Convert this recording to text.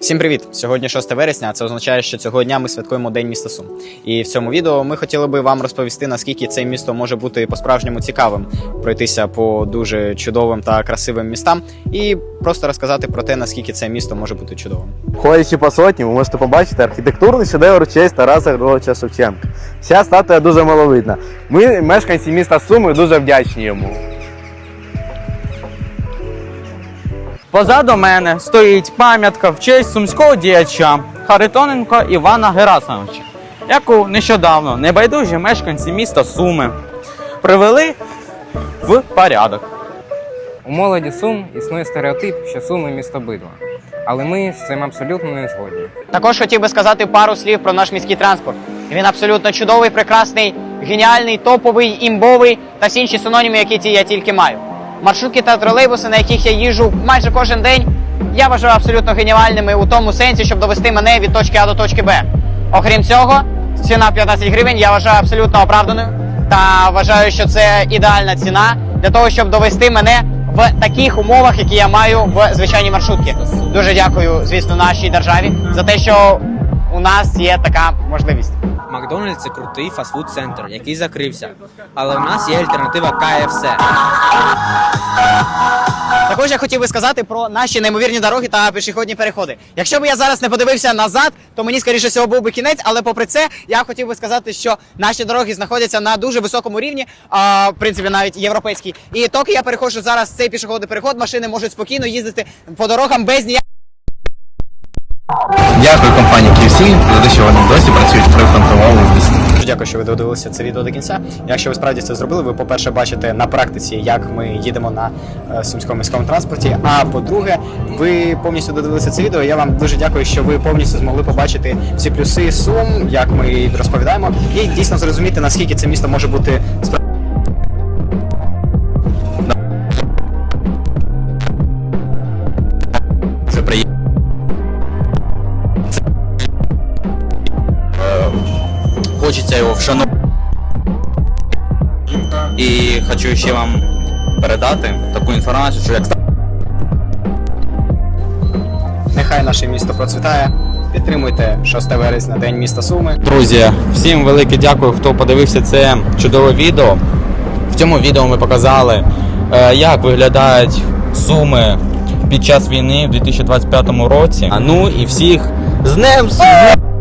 Всім привіт! Сьогодні 6 вересня. а Це означає, що цього дня ми святкуємо День міста Сум. І в цьому відео ми хотіли би вам розповісти, наскільки це місто може бути по-справжньому цікавим, пройтися по дуже чудовим та красивим містам, і просто розказати про те, наскільки це місто може бути чудовим. Ходячи по сотні, ви можете побачити архітектурний шедевр честь Тараса Григоровича Шевченка. Ця статуя дуже миловидна. Ми, мешканці міста Суми, дуже вдячні йому. Позаду мене стоїть пам'ятка в честь сумського діяча Харитоненка Івана Герасимовича, яку нещодавно небайдужі мешканці міста Суми привели в порядок. У молоді Сум існує стереотип, що Суми місто бидла. Але ми з цим абсолютно не згодні. Також хотів би сказати пару слів про наш міський транспорт. Він абсолютно чудовий, прекрасний, геніальний, топовий, імбовий та всі інші синоніми, які ті я тільки маю. Маршрутки та тролейбуси, на яких я їжджу майже кожен день, я вважаю абсолютно геніальними у тому сенсі, щоб довести мене від точки А до точки Б. Окрім цього, ціна 15 гривень я вважаю абсолютно оправданою та вважаю, що це ідеальна ціна для того, щоб довести мене в таких умовах, які я маю в звичайній маршрутці. Дуже дякую, звісно, нашій державі за те, що у нас є така можливість. Макдональдс це крутий фастфуд-центр, який закрився. Але у нас є альтернатива КФС. Також я хотів би сказати про наші неймовірні дороги та пішохідні переходи. Якщо б я зараз не подивився назад, то мені скоріше всього був би кінець. Але попри це, я хотів би сказати, що наші дороги знаходяться на дуже високому рівні, а в принципі навіть європейський. І доки я переходжу зараз цей пішохідний переход, машини можуть спокійно їздити по дорогам без ніяких. Дякую компанії За те, що вони досі працюють в прифронтовому місті. Дуже дякую, що ви додивилися це відео до кінця. Якщо ви справді це зробили, ви, по-перше, бачите на практиці, як ми їдемо на е, сумському міському транспорті. А по-друге, ви повністю додивилися це відео. Я вам дуже дякую, що ви повністю змогли побачити всі плюси сум, як ми розповідаємо, і дійсно зрозуміти, наскільки це місто може бути Це приємно. Хочеться його вшанувати. І хочу ще вам передати таку інформацію, що як Нехай наше місто процвітає. Підтримуйте 6 вересня, день міста Суми. Друзі, всім велике дякую, хто подивився це чудове відео. В цьому відео ми показали, е, як виглядають суми під час війни в 2025 році. А ну і всіх з днем! Сум!